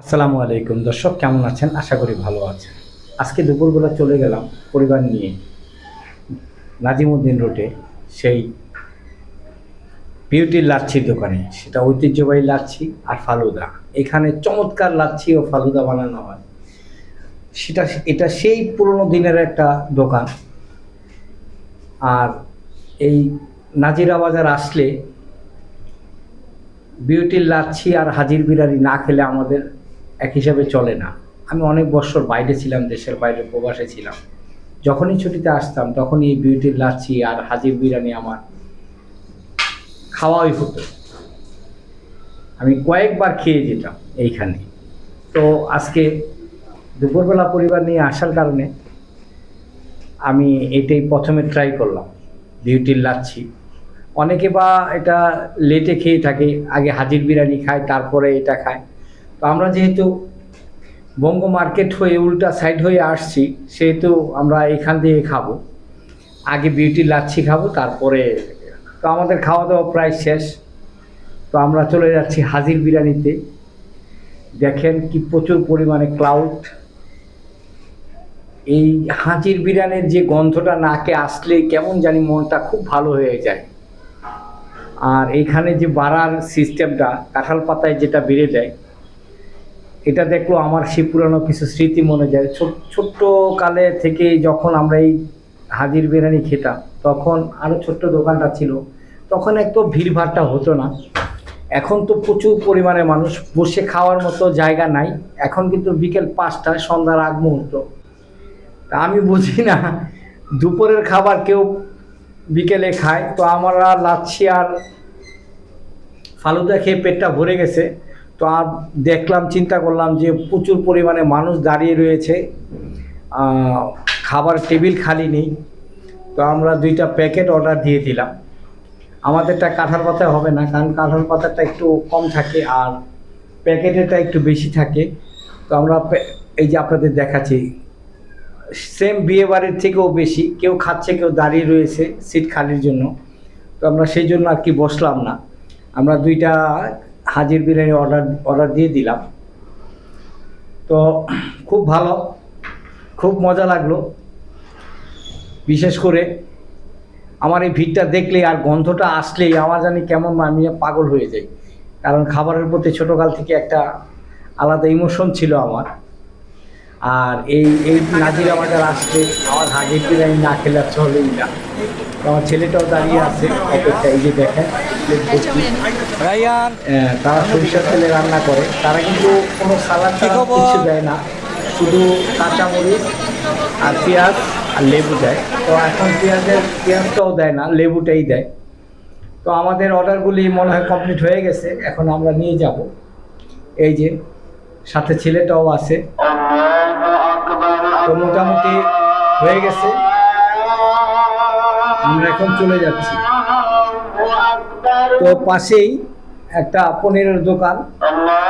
আসসালামু আলাইকুম। দর্শক, কেমন আছেন? আশা করি ভালো আছেন। আজকে দুপুরবেলা চলে গেলাম পরিবার নিয়ে নাজিমুদ্দিন রোডে, সেই বিউটির লাচ্ছির দোকানে। সেটা ঐতিহ্যবাহী লাচ্ছি আর ফালুদা। এখানে চমৎকার লাচ্ছি ও ফালুদা বানানো হয়। সেটা, এটা সেই পুরনো দিনের একটা দোকান। আর এই নাজিরা বাজার আসলে বিউটির লাচ্ছি আর হাজির বিরারি না খেলে আমাদের এক হিসাবে চলে না। আমি অনেক বছর বাইরে ছিলাম, দেশের বাইরে প্রবাসে ছিলাম। যখনই ছুটিতে আসতাম, তখনই এই বিউটির লাচ্ছি আর হাজির বিরিয়ানি আমার খাওয়াই হতো। আমি কয়েকবার খেয়ে যেতাম এইখানে। তো আজকে দুপুরবেলা পরিবার নিয়ে আসার কারণে আমি এটাই প্রথমে ট্রাই করলাম, বিউটির লাচ্ছি। অনেকে বা এটা লেটে খেয়ে থাকে, আগে হাজির বিরিয়ানি খায়, তারপরে এটা খায়। তো আমরা যেহেতু বঙ্গ মার্কেট হয়ে উল্টা সাইড হয়ে আসছি, সেহেতু আমরা এখান দিয়ে খাব। আগে বিউটি লাচ্ছি খাব, তারপরে তো আমাদের খাওয়া দাওয়া প্রায় শেষ। তো আমরা চলে যাচ্ছি হাজির বিরিয়ানিতে। দেখেন কি প্রচুর পরিমাণে ক্লাউড এই হাজির বিরিয়ানির যে গন্ধটা নাকে আসলে কেমন জানি মনটা খুব ভালো হয়ে যায়। আর এইখানে যে বাড়ার সিস্টেমটা কাঁঠাল পাতায় যেটা বেড়ে যায় এটা দেখল আমার সে পুরানো কিছু স্মৃতি মনে যায়। ছোট ছোট্ট কালে থেকে যখন আমরা এই হাজির বিরিয়ানি খেতাম, তখন আরও ছোট্ট দোকানটা ছিল, তখন একটু ভিড়ভাড়টা হতো না। এখন তো প্রচুর পরিমাণে মানুষ বসে খাওয়ার মতো জায়গা নাই। এখন কিন্তু বিকেল পাঁচটায় সন্ধ্যার আগ মুহূর্ত। তা আমি বুঝি না, দুপুরের খাবার কেউ বিকেলে খায়। তো আমরা লাচ্ছি আর ফালুদা খেয়ে পেটটা ভরে গেছে। তো আর দেখলাম, চিন্তা করলাম যে প্রচুর পরিমাণে মানুষ দাঁড়িয়ে রয়েছে। খাবার টেবিল খালি নেই। তো আমরা দুইটা প্যাকেট অর্ডার দিয়ে দিলাম। আমাদেরটা কাঁঠাল পাতায় হবে না, কারণ কাঁঠাল পাতাটা একটু কম থাকে আর প্যাকেটেরটা একটু বেশি থাকে। তো আমরা এই যে আপনাদের দেখাচ্ছি, সেম বিয়ে বাড়ির থেকেও বেশি, কেউ খাচ্ছে, কেউ দাঁড়িয়ে রয়েছে সিট খালির জন্য। তো আমরা সেই জন্য আর কি বসলাম না। আমরা দুইটা হাজির বিরিয়ানি অর্ডার অর্ডার দিয়ে দিলাম। তো খুব ভালো, খুব মজা লাগল। বিশেষ করে আমার এই ভিড়টা দেখলে আর গন্ধটা আসলেই আমার জানি কেমন আমি পাগল হয়ে যাই। কারণ খাবারের প্রতি ছোটোকাল থেকে একটা আলাদা ইমোশন ছিল আমার। আর এই এই নাজিরা বাজার আসছে। আমার হাজির বিরিয়ানি না খেলে চলেই না। তো আমার ছেলেটাও দাঁড়িয়ে আছে অপেক্ষা এই যে দেখেন। তারা সরিষার তেলে রান্না করে। তারা কিন্তু কোনো সালাদ কিছু দেয় না। শুধু কাঁচামরিচ আর পেঁয়াজ আর লেবু দেয়। তো এখন পেঁয়াজের পেঁয়াজটাও দেয় না লেবুটাই দেয়। তো আমাদের অর্ডারগুলি মনে হয় কমপ্লিট হয়ে গেছে। এখন আমরা নিয়ে যাব। এই যে সাথে ছেলেটাও আছে। তো মোটামুটি হয়ে গেছে। আমরা এখন চলে যাচ্ছি। তো পাশেই একটা পনিরের দোকান।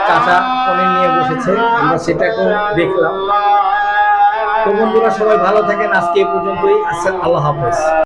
চাচা পনির নিয়ে বসেছে, আমরা সেটাকেও দেখলাম। তো বন্ধুরা, সবাই ভালো থাকেন। আজকে এই পর্যন্তই। আসেন আল্লাহ হাফেজ।